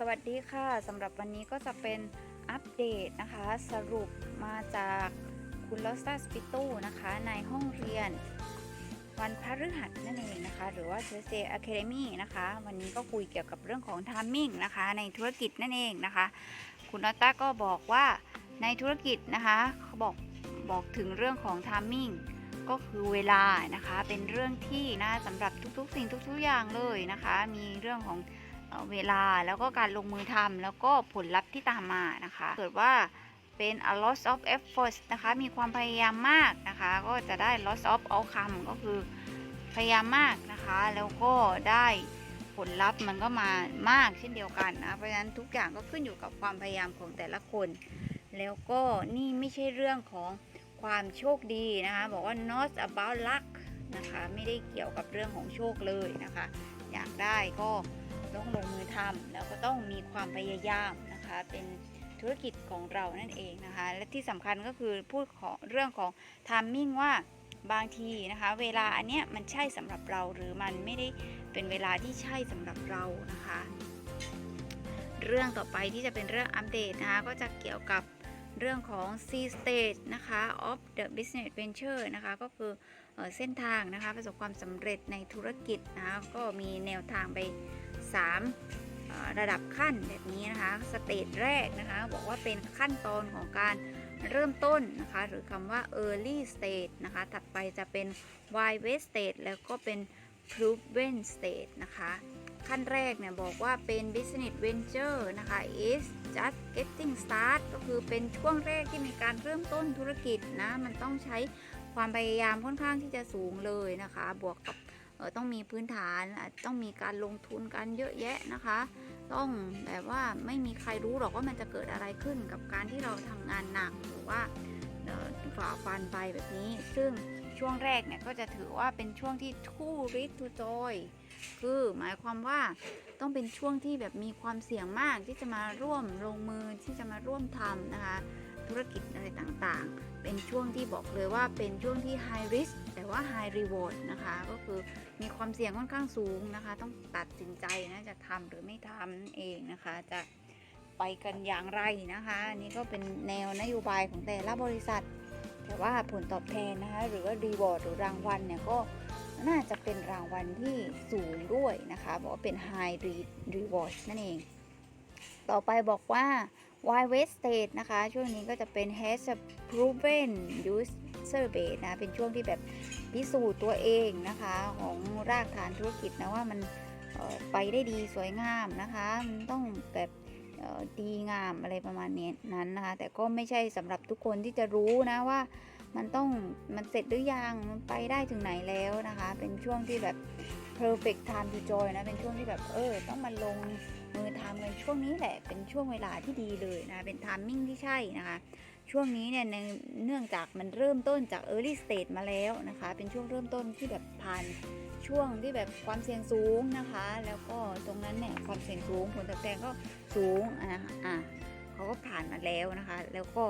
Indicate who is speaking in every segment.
Speaker 1: สวัสดีค่ะสำหรับวันนี้ก็จะเป็นอัปเดตนะคะ สรุปมาจากคุณลอสตาสปิตูนะคะในห้องเรียน วันพฤหัสนั่นเองนะคะ หรือว่า Thursday Academy นะคะ วันนี้ก็คุยเกี่ยวกับเรื่องของ timing นะคะ ในธุรกิจนั่นเองนะคะ คุณลอสตาก็บอกว่าในธุรกิจนะคะเขาบอกบอกถึงเรื่องของ timing ก็คือเวลานะคะเป็นเรื่องที่นะสำหรับทุกๆ สิ่งทุกๆอย่างเลยนะคะ มีเรื่องของ เวลาแล้วก็การลงมือทำแล้วก็ผลลัพธ์ที่ตามมานะคะ เกิดว่าเป็น a loss of effort นะคะ มีความพยายามมากนะคะ ก็จะได้ loss of outcome ก็คือพยายามมากนะคะ แล้วก็ได้ผลลัพธ์มันก็มามากเช่นเดียวกันนะ เพราะฉะนั้นทุกอย่างก็ขึ้นอยู่กับความพยายามของแต่ละคน แล้วก็นี่ไม่ใช่เรื่องของความโชคดีนะคะ บอกว่า not about luck นะคะ ไม่ได้เกี่ยวกับเรื่องของโชคเลยนะคะ อยากได้ก็ ต้องลงมือทำแล้วก็ต้องมีความพยายามนะคะ เป็นธุรกิจของเรานั่นเองนะคะ และที่สำคัญก็คือพูดของเรื่องของทามมิ่งว่าบางทีนะคะ เวลาอันเนี้ยมันใช่สำหรับเราหรือมันไม่ได้เป็นเวลาที่ใช่สำหรับเรานะคะ เรื่องต่อไปที่จะเป็นเรื่องอัปเดตนะคะ ก็จะเกี่ยวกับเรื่องของ C stage นะคะ of the business venture นะคะ ก็คือเออเส้นทางนะคะ ประสบความสำเร็จในธุรกิจนะคะ ก็มีแนวทางไป 3 ระดับขั้นแบบนี้นะคะสเตจแรกนะคะบอกว่าเป็นขั้นตอนของการเริ่มต้นนะคะหรือคำว่า early stage นะคะถัดไปจะเป็น wide west stage แล้วก็เป็น proven stage นะคะขั้นแรกเนี่ยบอกว่าเป็น business venture นะคะ is just getting start ก็คือเป็นช่วงแรกที่มีการเริ่มต้นธุรกิจนะ มันต้องใช้ความพยายามค่อนข้างที่จะสูงเลยนะคะ บวกกับ ต้องมีพื้นฐานต้องมีการลงทุนกันเยอะแยะนะคะ ต้องแบบว่าไม่มีใครรู้หรอกว่ามันจะเกิดอะไรขึ้นกับการที่เราทำงานหนักหรือว่าฝ่าฟันไปแบบนี้ ซึ่งช่วงแรกเนี่ยก็จะถือว่าเป็นช่วงที่ too risk to joy คือหมายความว่า ต้องเป็นช่วงที่แบบมีความเสี่ยงมากที่จะมาร่วมลงมือที่จะมาร่วมทำนะคะ ธุรกิจอะไรต่างๆ เป็นช่วงที่บอกเลยว่าเป็นช่วงที่ high risk แต่ว่า high reward นะคะ ก็คือมีความเสี่ยงค่อนข้างสูงนะคะ ต้องตัดสินใจนะจะทำหรือไม่ทำนั่นเองนะคะ จะไปกันอย่างไรนะคะอันนี้ก็เป็นแนวนโยบายของแต่ละบริษัท แต่ว่าผลตอบแทนนะคะ หรือว่า reward หรือรางวัลเนี่ยก็ น่าจะเป็นรางวัลที่สูงด้วยนะคะ บอกว่าเป็น high re- reward นั่นเอง ต่อไปบอกว่า y w e s t State นะคะ ช่วงนี้ก็จะเป็น has proven user base นะ เป็นช่วงที่แบบพิสูจน์ตัวเองนะคะ ของรากฐานธุรกิจนะว่ามันไปได้ดีสวยงามนะคะ มันต้องแบบดีงามอะไรประมาณนี้นั้นนะคะ แต่ก็ไม่ใช่สำหรับทุกคนที่จะรู้นะว่า มันต้องมันเสร็จหรือยัง มันไปได้ถึงไหนแล้วนะคะ เป็นช่วงที่แบบ perfect time to join นะ เป็นช่วงที่แบบเออ ต้องมาลงมือทำกันช่วงนี้แหละ เป็นช่วงเวลาที่ดีเลยนะ เป็นทามมิ่งที่ใช่นะคะ ช่วงนี้เนี่ยเนื่องจากมันเริ่มต้นจาก early stage มาแล้วนะคะ เป็นช่วงเริ่มต้นที่แบบผ่านช่วงที่แบบความเสี่ยงสูงนะคะ แล้วก็ตรงนั้นเนี่ยความเสี่ยงสูงผลตอบแทนก็สูงอะอะเขาก็ผ่านมาแล้วนะคะ แล้วก็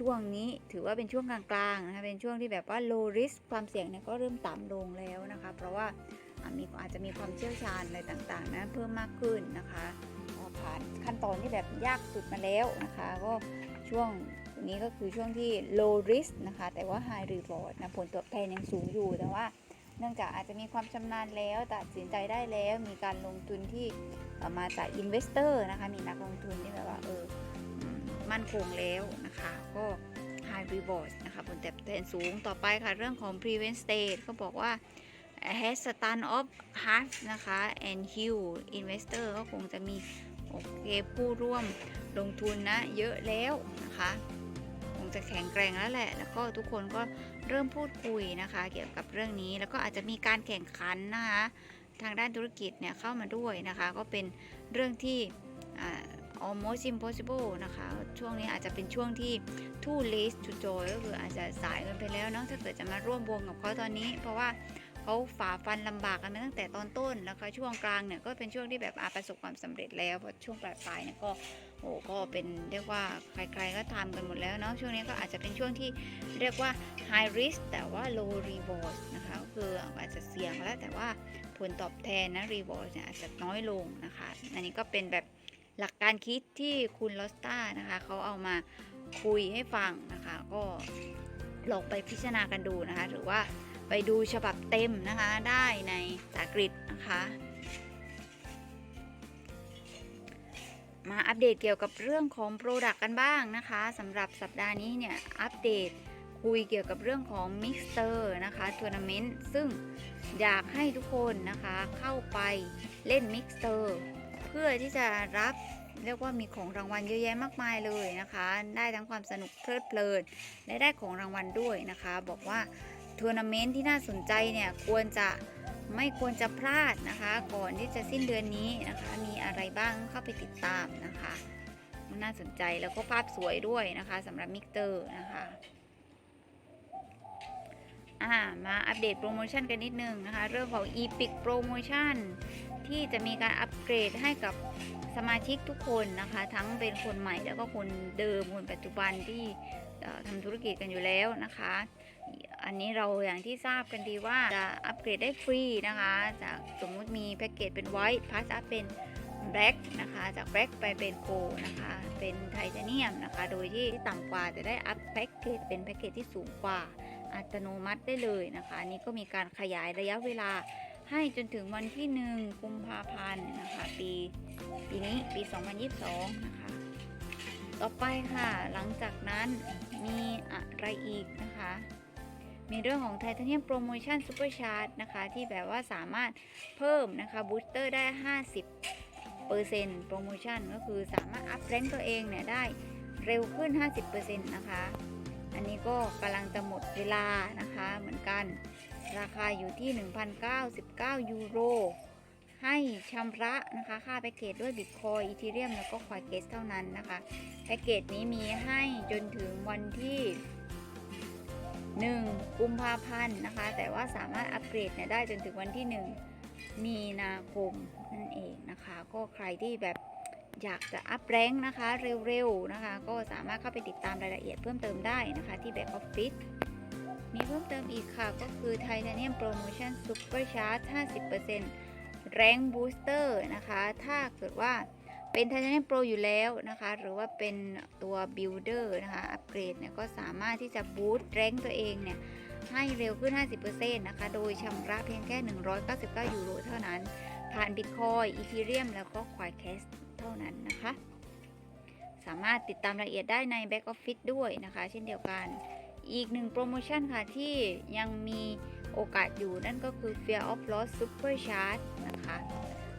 Speaker 1: ช่วงนี้ถือว่าเป็นช่วงกลางๆนะคะเป็นช่วงที่แบบว่า low risk ความเสี่ยงเนี่ยก็เริ่มต่ำลงแล้วนะคะ เพราะว่ามีอาจจะมีความเชี่ยวชาญอะไรต่างๆนะเพิ่มมากขึ้นนะคะผ่านขั้นตอนที่แบบยากสุดมาแล้วนะคะ ก็ช่วงนี้ก็คือช่วงที่ low risk นะคะ แต่ว่า high reward นะผลตอบแทนยังสูงอยู่แต่ว่าเนื่องจากอาจจะมีความชำนาญแล้ว ตัดสินใจได้แล้ว มีการลงทุนที่เอ่อมาจาก investor นะคะ มีนักลงทุนที่แบบว่าเออ มั่นคงแล้วนะคะ ก็ high reward นะคะผลตอบแทนสูงต่อไปค่ะ เรื่องของ prevent state ก็บอกว่า has a ton of half นะคะ and huge investor ก็คงจะมี โอเค ผู้ร่วมลงทุนนะ เยอะแล้วนะคะคงจะแข็งแกร่งแล้วแหละ แล้วก็ทุกคนก็เริ่มพูดคุยนะคะ เกี่ยวกับเรื่องนี้แล้วก็อาจจะมีการแข่งขันนะคะ ทางด้านธุรกิจเนี่ยเข้ามาด้วยนะคะ ก็เป็นเรื่องที่ almost impossible นะคะ ช่วงนี้อาจจะเป็นช่วงที่ too late to join ก็คืออาจจะสายเกินไปแล้วเนาะถ้าเกิดจะมาร่วมวงกับเขาตอนนี้ เพราะว่าเขาฝ่าฟันลำบากกันมาตั้งแต่ตอนต้นแล้วก็ช่วงกลางเนี่ยก็เป็นช่วงที่แบบอาประสบความสำเร็จแล้วพอช่วงปลายปลายๆเนี่ยก็โอ้ก็เป็นเรียกว่าใครๆก็ทำกันหมดแล้วเนาะช่วงนี้ก็อาจจะเป็นช่วงที่เรียกว่า high risk แต่ว่า low reward นะคะก็คืออาจจะเสี่ยงแล้วแต่ว่าผลตอบแทนนะ reward เนี่ยอาจจะน้อยลงนะคะ อันนี้ก็เป็นแบบ หลักการคิดที่คุณลอสตานะคะเขาเอามาคุยให้ฟังนะคะ ก็ลองไปพิจารณากันดูนะคะ หรือว่าไปดูฉบับเต็มนะคะได้ในภาษาอังกฤษนะคะ มาอัปเดตเกี่ยวกับเรื่องของ Product กันบ้างนะคะสำหรับสัปดาห์นี้เนี่ยอัปเดตคุยเกี่ยวกับเรื่องของ Mixer นะคะทัวร์นาเมนต์ซึ่งอยากให้ทุกคนนะคะเข้าไปเล่น Mixer เพื่อที่จะรับเรียกว่ามีของรางวัลเยอะแยะมากมายเลยนะคะ ได้ทั้งความสนุกเพลิดเพลินและได้ของรางวัลด้วยนะคะ บอกว่าทัวร์นาเมนต์ที่น่าสนใจเนี่ยควรจะไม่ควรจะพลาดนะคะ ก่อนที่จะสิ้นเดือนนี้นะคะ มีอะไรบ้างเข้าไปติดตามนะคะมันน่าสนใจแล้วก็ภาพสวยด้วยนะคะสำหรับมิกเตอร์นะคะอ่ามาอัปเดตโปรโมชั่นกันนิดนึงนะคะ เรื่องของ Epic Promotion ที่จะมีการอัปเกรดให้กับสมาชิกทุกคนนะคะ ทั้งเป็นคนใหม่แล้วก็คนเดิมคนปัจจุบันที่ทำธุรกิจกันอยู่แล้วนะคะ อันนี้เราอย่างที่ทราบกันดีว่าจะอัปเกรดได้ฟรีนะคะจากสมมุติมีแพ็กเกจเป็นไวท์พัสอัพเป็นแบล็กนะคะจากแบล็กไปเป็นโกนะคะ เป็นไทเทเนียมนะคะ โดยที่ต่ำกว่าจะได้อัพแพ็กเกจเป็นแพ็กเกจที่สูงกว่าอัตโนมัติได้เลยนะคะนนี้ก็มีการขยายระยะเวลา ให้จนถึงวันที่1กุมภาพันธ์นะคะ ปีปีนี้ปี 2022 นะคะ ต่อไปค่ะหลังจากนั้นมีอะไรอีกนะคะ มีเรื่องของไทเทเนียมโปรโมชั่นซูเปอร์ชาร์จนะคะ ที่แบบว่าสามารถเพิ่มนะคะบูสเตอร์ได้ 50เปอร์เซ็นต์โปรโมชั่นก็คือสามารถอัพแรงตัวเองเนี่ยได้เร็วขึ้น 50%นะคะ อันนี้ก็กำลังจะหมดเวลานะคะเหมือนกัน ราคาอยู่ที่ 1,099 ยูโร ให้ชำระนะคะค่าแพ็กเกจด้วยบิตคอยอีทีเรียมแล้วก็ควายเกสเท่านั้นนะคะ แพ็กเกจนี้มีให้จนถึงวันที่ 1 กุมภาพันธ์นะคะ แต่ว่าสามารถอัปเกรดเนี่ยได้จนถึงวันที่ 1 มีนาคมนั่นเองนะคะ ก็ใครที่แบบอยากจะอัพแรงนะคะเร็วๆนะคะ ก็สามารถเข้าไปติดตามรายละเอียดเพิ่มเติมได้นะคะ ที่แบ็กออฟฟิศ มีเพิ่มเติมอีกค่ะ ก็คือ Titanium Promotion Super Charge 50%แรงบูสเตอร์นะคะ ถ้าเกิดว่าเป็น Titanium Pro อยู่แล้วนะคะ หรือว่าเป็นตัว Builder นะคะ อัปเกรดเนี่ยก็สามารถที่จะบูสต์แรงตัวเองเนี่ยให้เร็วขึ้น 50%นะคะ โดยชำระเพียงแค่ 199 ยูโรเท่านั้น ผ่านบิตคอยอีทีเรียมแล้วก็ควายแคสเท่านั้นนะคะ สามารถติดตามรายละเอียดได้ใน Back Office ด้วยนะคะ เช่นเดียวกัน อีกหนึ่งโปรโมชั่นค่ะที่ยังมีโอกาสอยู่นั่นก็คือ Fear of Loss Super Charge นะคะ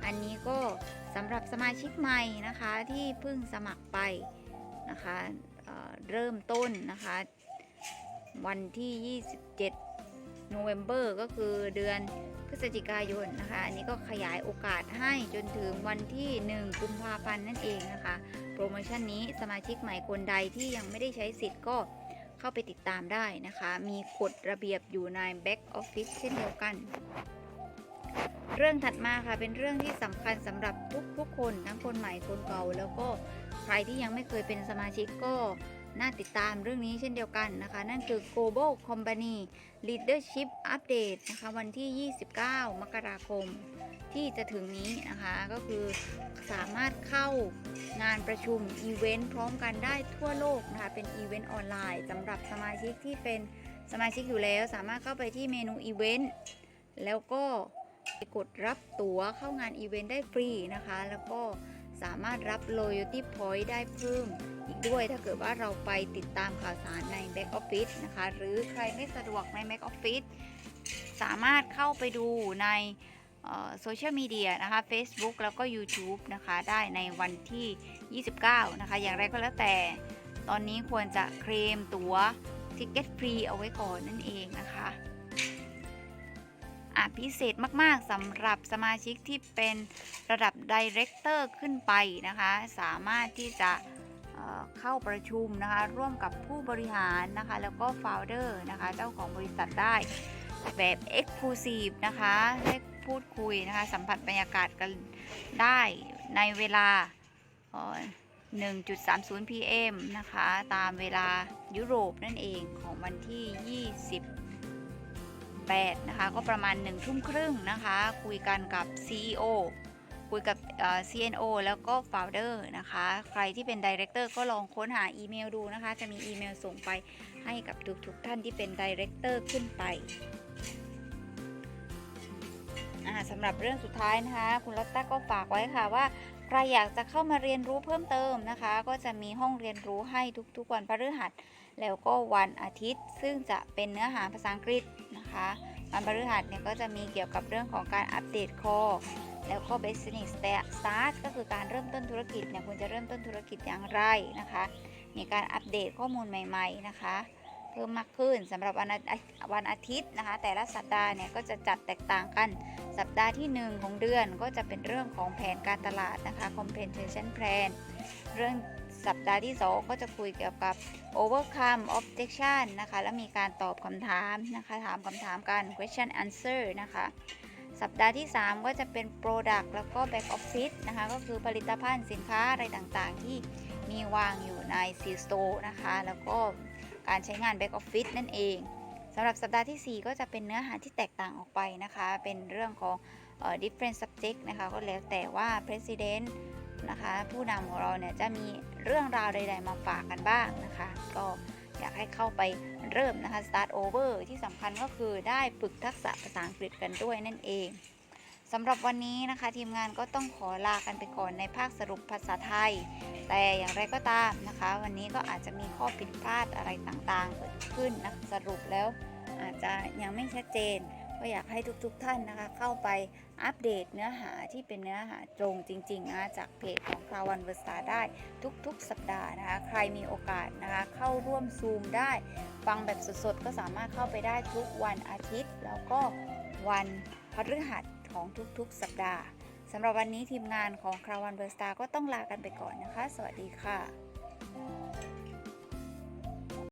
Speaker 1: อันนี้ก็สำหรับสมาชิกใหม่นะคะที่เพิ่งสมัครไปนะคะเเริ่มต้นนะคะ วันที่ 27โนเวม ber ก็คือเดือนพฤศจิกายนนะคะ อันนี้ก็ขยายโอกาสให้จนถึงวันที่ 1 กุมภาพันธ์นั่นเองนะคะ โปรโมชั่นนี้สมาชิกใหม่คนใดที่ยังไม่ได้ใช้สิทธิ์ก็ เข้าไปติดตามได้นะคะ มีกฎระเบียบอยู่ใน Back Office เช่นเดียวกัน เรื่องถัดมาค่ะเป็นเรื่องที่สำคัญสำหรับทุกๆคนทั้งคนใหม่คนเก่า แล้วก็ใครที่ยังไม่เคยเป็นสมาชิกก็ น่าติดตามเรื่องนี้เช่นเดียวกันนะคะ นั่นคือ Global Company Leadership Update นะคะวันที่ 29 มกราคมที่จะถึงนี้นะคะก็คือสามารถเข้างานประชุมอีเวนต์พร้อมกันได้ทั่วโลกนะคะเป็นอีเวนต์ออนไลน์สำหรับสมาชิกที่เป็นสมาชิกอยู่แล้ว สามารถเข้าไปที่เมนูอีเวนต์แล้วก็กดรับตั๋วเข้างานอีเวนต์ได้ฟรีนะคะ แล้วก็ สามารถรับ loyalty point ได้เพิ่มอีกด้วยถ้าเกิดว่าเราไปติดตามข่าวสารใน Back Office นะคะ หรือใครไม่สะดวกใน Back Office สามารถเข้าไปดูในโซเชียลมีเดียนะคะ Facebook แล้วก็ YouTube นะคะ ได้ในวันที่ 29 นะคะ อย่างไรก็แล้วแต่ ตอนนี้ควรจะเคลมตั๋วทิกเก็ตฟรีเอาไว้ก่อนนั่นเองนะคะ อะพิเศษมากๆสำหรับสมาชิกที่เป็นระดับ Director ขึ้นไปนะคะ สามารถที่จะเเข้าประชุมนะคะ ร่วมกับผู้บริหารนะคะ แล้วก็ Founder นะคะ เจ้าของบริษัทได้แบบ Exclusive นะคะได้พูดคุยนะคะ สัมผัสบรรยากาศกันได้ในเวลา 1.30 pm นะคะ ตามเวลายุโรปนั่นเองของวันที่ 20 8 นะคะ ก็ประมาณ 1 ทุ่มครึ่งนะคะ คุยกันกับ CEO คุยกับ CNO แล้วก็ Founder นะคะ ใครที่เป็น Director ก็ลองค้นหาอีเมลดูนะคะ จะมีอีเมลส่งไปให้กับทุกๆท่านที่เป็น Director ขึ้นไปสำหรับเรื่องสุดท้ายนะคะ คุณลอตต้าก็ฝากไว้ค่ะว่าใครอยากจะเข้ามาเรียนรู้เพิ่มเติมนะคะ ก็จะมีห้องเรียนรู้ให้ทุกๆวันพฤหัส แล้วก็วันอาทิตย์ ซึ่งจะเป็นเนื้อหาภาษาอังกฤษนะคะ วันพฤหัสเนี่ยก็จะมีเกี่ยวกับเรื่องของการอัปเดตโคแล้วก็ business start ก็คือการเริ่มต้นธุรกิจเนี่ยคุณจะเริ่มต้นธุรกิจอย่างไรนะคะ มีการอัปเดตข้อมูลใหม่ๆนะคะเพิ่มมากขึ้นสำหรับวันอาวันอาทิตย์นะคะ แต่ละสัปดาห์เนี่ยก็จะจัดแตกต่างกันสัปดาห์ที่ 1 ของเดือนก็จะเป็นเรื่องของแผนการตลาดนะคะ compensation plan เรื่อง สัปดาห์ที่ 2 ก็จะคุยเกี่ยวกับ overcome objection นะคะแล้วมีการตอบคำถามนะคะถามคำถามกัน question answer นะคะสัปดาห์ที่ 3 ก็จะเป็น product แล้วก็ back office นะคะ ก็คือผลิตภัณฑ์สินค้าอะไรต่างๆ ที่มีวางอยู่ใน C store นะคะ แล้วก็การใช้งาน back office นั่นเองสำหรับสัปดาห์ที่ 4 ก็จะเป็นเนื้อหาที่แตกต่างออกไปนะคะ เป็นเรื่องของ different subject นะคะ ก็แล้วแต่ว่า president นะคะ ผู้นำของเราเนี่ยจะมีเรื่องราวใด ๆ มาฝากกันบ้างนะคะ ก็อยากให้เข้าไปเริ่มนะคะ start over ที่สำคัญก็คือได้ฝึกทักษะภาษาอังกฤษกันด้วยนั่นเองสำหรับวันนี้นะคะทีมงานก็ต้องขอลากันไปก่อนในภาคสรุปภาษาไทย แต่อย่างไรก็ตามนะคะ วันนี้ก็อาจจะมีข้อผิดพลาดอะไรต่างๆ เกิดขึ้นนะสรุปแล้วอาจจะยังไม่ชัดเจน ก็อยากให้ทุกๆท่านนะคะ เข้าไปอัปเดตเนื้อหาที่เป็นเนื้อหาตรงจริงๆนะจากเพจของคราวันเวอร์สาได้ทุกๆ สัปดาห์นะคะ ใครมีโอกาสนะคะเข้าร่วมซูมได้ ฟังแบบสดๆ ก็สามารถเข้าไปได้ทุกวันอาทิตย์ แล้วก็วันพฤหัสของทุกๆ สัปดาห์สำหรับวันนี้ทีมงานของคราวันเบอร์สตาก็ต้องลากันไปก่อนนะคะ สวัสดีค่ะ